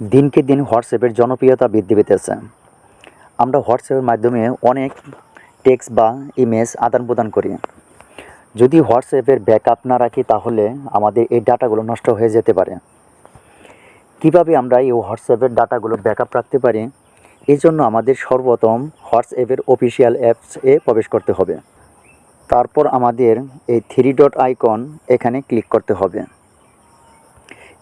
দিনকে দিন হোয়াটসঅ্যাপের জনপ্রিয়তা বৃদ্ধি পেতেছে। আমরা হোয়াটসঅ্যাপের মাধ্যমে অনেক টেক্সট বা ইমেজ আদান প্রদান করি। যদি হোয়াটসঅ্যাপের ব্যাকআপ না রাখি, তাহলে আমাদের এই ডাটাগুলো নষ্ট হয়ে যেতে পারে। কীভাবে আমরা এই হোয়াটসঅ্যাপের ডাটাগুলো ব্যাকআপ রাখতে পারি? এই জন্য আমাদের সর্বপ্রথম হোয়াটসঅ্যাপের অফিসিয়াল অ্যাপসে প্রবেশ করতে হবে। তারপর আমাদের এই থ্রি ডট আইকন এখানে ক্লিক করতে হবে।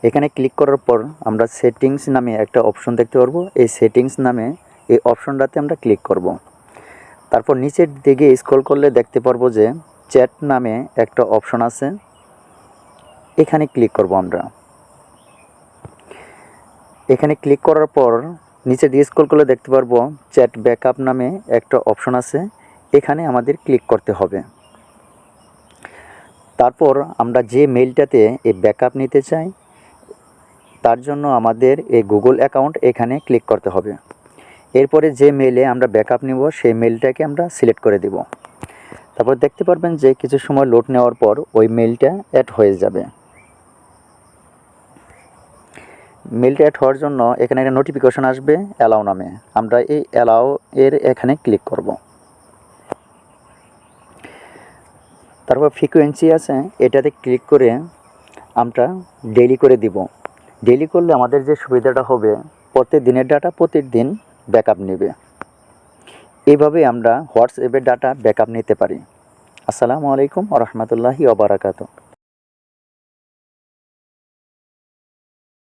এখানে ক্লিক করার পর আমরা সেটিংস নামে একটা অপশন দেখতে পারব। এই সেটিংস নামে এই অপশনটাতে আমরা ক্লিক করব। তারপর নিচের দিকে স্ক্রল করলে দেখতে পারব যে চ্যাট নামে একটা অপশন আছে। এখানে ক্লিক করব আমরা। এখানে ক্লিক করার পর নিচে দিয়ে স্ক্রল করলে দেখতে পারব চ্যাট ব্যাকআপ নামে একটা অপশন আছে। এখানে আমাদের ক্লিক করতে হবে। তারপর আমরা যে মেইলটাতে এই ব্যাকআপ নিতে চাই তার জন্য আমাদের এই গুগল অ্যাকাউন্ট এখানে ক্লিক করতে হবে। এরপরে যে মেইলে আমরা ব্যাকআপ নিব, সেই মেলটাকে আমরা সিলেক্ট করে দেব। তারপর দেখতে পারবেন যে কিছু সময় লোড নেওয়ার পর ওই মেলটা অ্যাড হয়ে যাবে। মেলটা অ্যাড হওয়ার জন্য এখানে একটা নোটিফিকেশন আসবে অ্যালাউ নামে। আমরা এই অ্যালাউ এর এখানে ক্লিক করব। তারপর ফ্রিকোয়েন্সি আছে, এটাতে ক্লিক করে আমরা ডেলি করে দিব। ডেইলি করলে আমাদের যে সুবিধাটা হবে, প্রতিদিনের দিনের ডাটা প্রতিদিন ব্যাক ব্যাকআপ নেবে। এভাবে আমরা হোয়াটসঅ্যাপের ডাটা ব্যাকআপ নিতে পারি। আসসালামু আলাইকুম রহমতুল্লাহি ওবরাকাতু